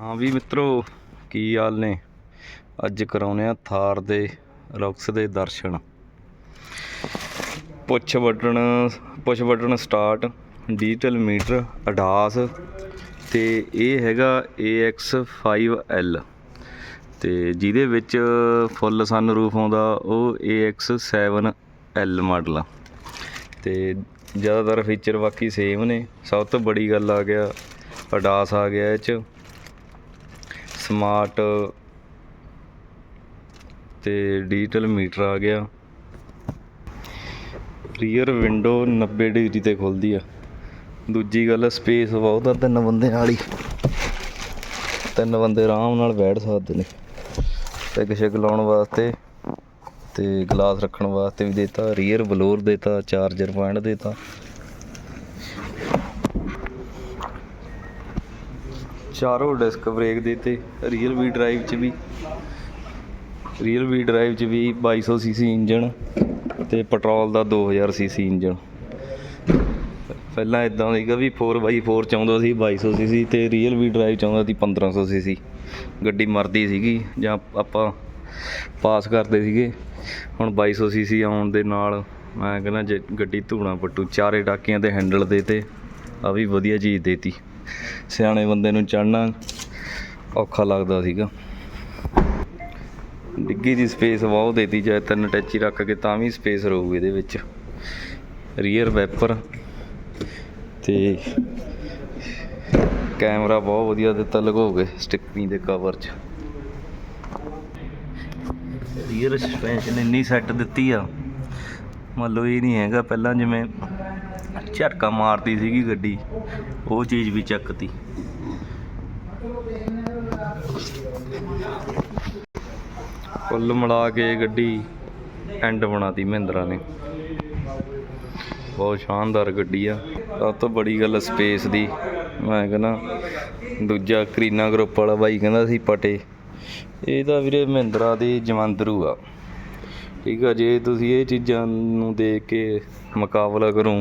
ਹਾਂ ਵੀ ਮਿੱਤਰੋ, ਕੀ ਹਾਲ ਨੇ? ਅੱਜ ਕਰਾਉਨੇ ਆ ਥਾਰ ਦੇ ਰੌਕਸ ਦੇ ਦਰਸ਼ਨ। ਪੁੱਛ ਬਟਨ ਪੁੱਛ button start digital meter ADAS ਤੇ ਇਹ ਹੈਗਾ AX5L ਤੇ ਜਿਹਦੇ ਵਿੱਚ ਫੁੱਲ ਸਨ ਰੂਫ ਆਉਂਦਾ, ਉਹ AX7L ਮਾਡਲ ਆ। ਤੇ ਜ਼ਿਆਦਾਤਰ ਫੀਚਰ ਬਾਕੀ ਸੇਮ ਨੇ। ਸਭ ਤੋਂ ਬੜੀ ਗੱਲ ਆ ਗਿਆ, ਅਡਾਸ ਆ ਗਿਆ ਇਹ ਚ। ਸਮਾਰਟ ਤੇ ਡਿਜੀਟਲ ਮੀਟਰ ਆ ਗਿਆ। ਰੀਅਰ ਵਿੰਡੋ 90 ਡਿਗਰੀ ਤੇ ਖੁੱਲਦੀ ਆ। ਦੂਜੀ ਗੱਲ ਸਪੇਸ ਬਹੁਤ ਆ ਤਿੰਨ ਬੰਦੇ ਨਾਲ ਹੀ। ਤਿੰਨ ਬੰਦੇ ਆਰਾਮ ਨਾਲ ਬੈਠ ਸਕਦੇ ਨੇ। ਪੈਗ ਸ਼ੈਗ ਲਾਉਣ ਵਾਸਤੇ ਤੇ ਗਲਾਸ ਰੱਖਣ ਵਾਸਤੇ ਵੀ ਦੇਤਾ ਰੀਅਰ ਬਲੋਰ ਦੇਤਾ ਚਾਰਜਰ ਪੁਆਇੰਟ ਦੇਤਾ। ਚਾਰੋਂ ਡਿਸਕ ਬ੍ਰੇਕ ਦੇਤੇ ਰੀਅਲ ਵੀ ਡਰਾਈਵ ਚ ਵੀ। ਰੀਅਲ ਵੀ ਡਰਾਈਵ ਚ ਵੀ 2200 ਸੀਸੀ ਇੰਜਨ ਤੇ ਪੈਟਰੋਲ ਦਾ 2000 ਸੀਸੀ ਇੰਜਨ ਪਹਿਲਾਂ ਇਦਾਂ ਸੀਗਾ ਵੀ 4x4 ਚਾਹੁੰਦਾ ਸੀ 2200 ਸੀਸੀ ਤੇ ਰੀਅਲ ਵੀ ਡਰਾਈਵ ਚਾਹੁੰਦਾ ਸੀ 1500 ਸੀਸੀ ਗੱਡੀ ਮਰਦੀ ਸੀਗੀ ਜਾਂ ਆਪਾਂ ਪਾਸ ਕਰਦੇ ਸੀਗੇ। ਹੁਣ 2200 ਸੀਸੀ ਆਉਣ ਦੇ ਨਾਲ ਮੈਂ ਕਹਿੰਦਾ ਜੇ ਗੱਡੀ ਧੂਣਾ ਪੱਟੂ, ਚਾਰੇ ਟਾਕੀਆਂ ਤੇ ਹੈਂਡਲ ਦੇ ਤੇ, ਆ ਵੀ ਵਧੀਆ ਚੀਜ਼ ਦੇਤੀ। ਸਿਆਣੇ ਬੰਦੇ ਨੂੰ ਚੜਨਾ ਔਖਾ ਲੱਗਦਾ ਸੀਗਾ। ਡਿੱਗੀ ਦੀ ਸਪੇਸ ਬਹੁਤ ਦੇਤੀ, ਚਾਹੇ ਤਿੰਨ ਟੈਚੀ ਰੱਖ ਕੇ ਤਾਂ ਵੀ ਸਪੇਸ ਰਹੂ ਇਹਦੇ ਵਿੱਚ। ਰੀਅਰ ਵੈਪਰ ਤੇ ਕੈਮਰਾ ਬਹੁਤ ਵਧੀਆ ਦਿੱਤਾ ਲਗੋ ਕੇ ਸਟਿੱਕਰੀ ਦੇ ਕਵਰ 'ਚ। ਰੀਅਰ ਸਸਪੈਂਸ਼ਨ ਇੰਨੀ ਸੈੱਟ ਦਿੱਤੀ ਆ। ਮੰਨ ਲਓ ਇਹ ਨਹੀਂ ਹੈਗਾ, ਪਹਿਲਾਂ ਜਿਵੇਂ ਝਟਕਾ ਮਾਰਦੀ ਸੀਗੀ ਗੱਡੀ। ਉਹ ਚੀਜ਼ ਵੀ ਚੱਕਤੀ ਕੁੱਲ ਮਿਲਾ ਕੇ ਗੱਡੀ ਐਂਡ ਬਣਾਤੀ ਮਹਿੰਦਰਾ ਨੇ। ਬਹੁਤ ਸ਼ਾਨਦਾਰ ਗੱਡੀ ਆ। ਸਭ ਤੋਂ ਬੜੀ ਗੱਲ ਸਪੇਸ ਦੀ। ਮੈਂ ਕਹਿੰਦਾ, ਦੂਜਾ ਕਰੀਨਾ ਗਰੁੱਪ ਵਾਲਾ ਬਾਈ ਕਹਿੰਦਾ ਸੀ ਪਟੇ। ਇਹ ਤਾਂ ਵੀਰੇ ਮਹਿੰਦਰਾ ਦੇ ਜਵੰਦਰੂ ਆ। ਠੀਕ ਆ, ਜੇ ਤੁਸੀਂ ਇਹ ਚੀਜ਼ਾਂ ਨੂੰ ਦੇਖ ਕੇ ਮੁਕਾਬਲਾ ਕਰੋ,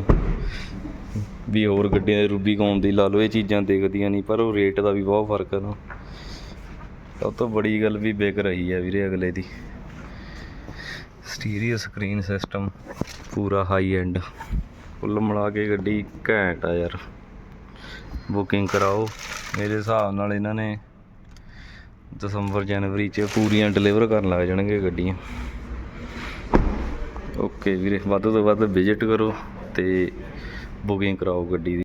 ਵੀ ਹੋਰ ਗੱਡੀਆਂ ਦੇ ਰੂਬੀ ਦੀ, ਲਾ ਲਓ ਇਹ ਚੀਜ਼ਾਂ ਦੇਖਦੀਆਂ ਨਹੀਂ, ਪਰ ਉਹ ਰੇਟ ਦਾ ਵੀ ਬਹੁਤ ਫ਼ਰਕ ਆ ਨਾ। ਸਭ ਤੋਂ ਬੜੀ ਗੱਲ ਵੀ ਵਿਕ ਰਹੀ ਹੈ ਵੀਰੇ ਅਗਲੇ ਦੀ। ਸਟੀਰੀਓ ਸਕਰੀਨ ਸਿਸਟਮ ਪੂਰਾ ਹਾਈ ਐਂਡ ਕੁੱਲ ਮਿਲਾ ਕੇ ਗੱਡੀ ਘੈਂਟ ਆ ਯਾਰ। ਬੁਕਿੰਗ ਕਰਾਓ। ਮੇਰੇ ਹਿਸਾਬ ਨਾਲ ਇਹਨਾਂ ਨੇ ਦਸੰਬਰ, ਜਨਵਰੀ ਚ ਪੂਰੀਆਂ ਡਿਲੀਵਰ ਕਰਨ ਲੱਗ ਜਾਣਗੇ ਗੱਡੀਆਂ। ਓਕੇ ਵੀਰੇ ਵੱਧ ਤੋਂ ਵੱਧ ਵਿਜ਼ਿਟ ਕਰੋ ਅਤੇ ਬੁਕਿੰਗ ਕਰਾਓ ਗੱਡੀ ਦੀ।